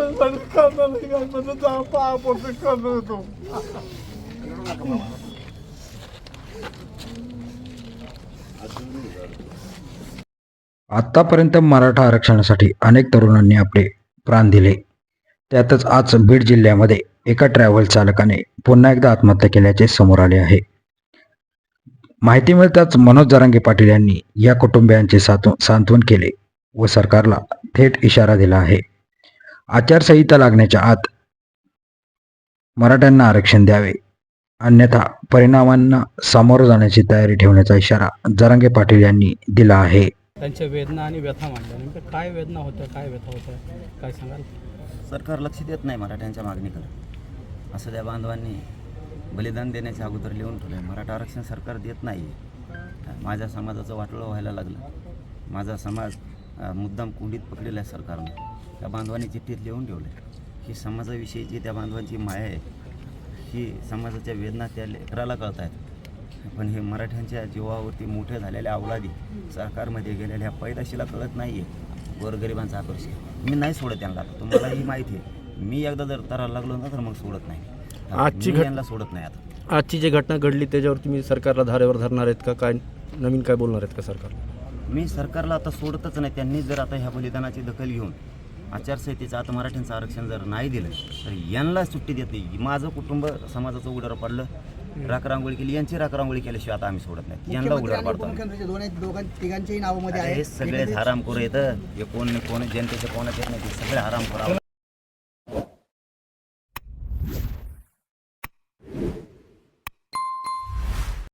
Operation करणार नाही काय म्हणतो जा पा ऑपरेशन करणार होतो आत्तापर्यंत मराठा आरक्षणासाठी अनेक तरुणांनी आपले प्राण दिले. त्यातच आज बीड जिल्ह्यामध्ये एका ट्रॅव्हल चालकाने पुन्हा एकदा आत्महत्या केल्याचे समोर आले आहे. माहिती मिळताच मनोज जरांगे पाटील यांनी या कुटुंबियांचे सात्व सांत्वन केले व सरकारला थेट इशारा दिला आहे. आचारसंहिता लागण्याच्या आत मराठ्यांना आरक्षण द्यावे. अन्यथा परिणामांना सामोरं जाण्याची तयारी ठेवण्याचा इशारा जरांगे पाटील यांनी दिला आहे. त्यांच्या वेदना आणि व्यथा मांडल्या. नेमकं काय वेदना होत्या काय व्यथा होत्या काय सांगाल? सरकार लक्ष देत नाही मराठ्यांच्या मागणीकडे. असं त्या बांधवांनी बलिदान देण्याच्या अगोदर लिहून ठेवलं आहे मराठा आरक्षण सरकार देत नाही माझ्या समाजाचं वाटोळं व्हायला लागलं. माझा समाज मुद्दाम कुंडीत पकडलेला आहे सरकारनं. त्या बांधवांनी चिठ्ठीत लिहून ठेवलं ही समाजाविषयीची त्या बांधवांची माया आहे ही समाजाच्या वेदना त्या लेकराला कळत आहेत पण हे मराठ्यांच्या जीवावरती मोठे झालेल्या अवलादी सरकारमध्ये गेलेल्या पैदाशीला कळत नाही आहे गोरगरिबांचा आक्रोश आहे. मी नाही सोडत त्यांना. आता तुम्हालाही माहिती आहे. मी एकदा जर तराला लागलो ना तर मग सोडत नाही. आजची मी घट- यांना सोडत नाही आता. आजची जी घटना घडली त्याच्यावर तुम्ही सरकारला धारेवर धरणार आहेत का? काय नवीन काय बोलणार आहेत का सरकार? मी सरकारला आता सोडतच नाही. त्यांनी जर आता ह्या बलिदानाची दखल घेऊन आचारसंहितेचं आता मराठ्यांचं आरक्षण जर नाही दिलं तर यांना सुट्टी देत नाही. माझं कुटुंब समाजाचं उघड्यावर पडलं. राखरांगोळी केली. यांची राखरांगोळी केल्याशिवाय आता आम्ही सोडत नाही. यांना उघड्यावर पाडतो हे सगळे हराम करू येतं हे कोण कोण जनतेचे कोणाचे येत नाही ते सगळे हराम करा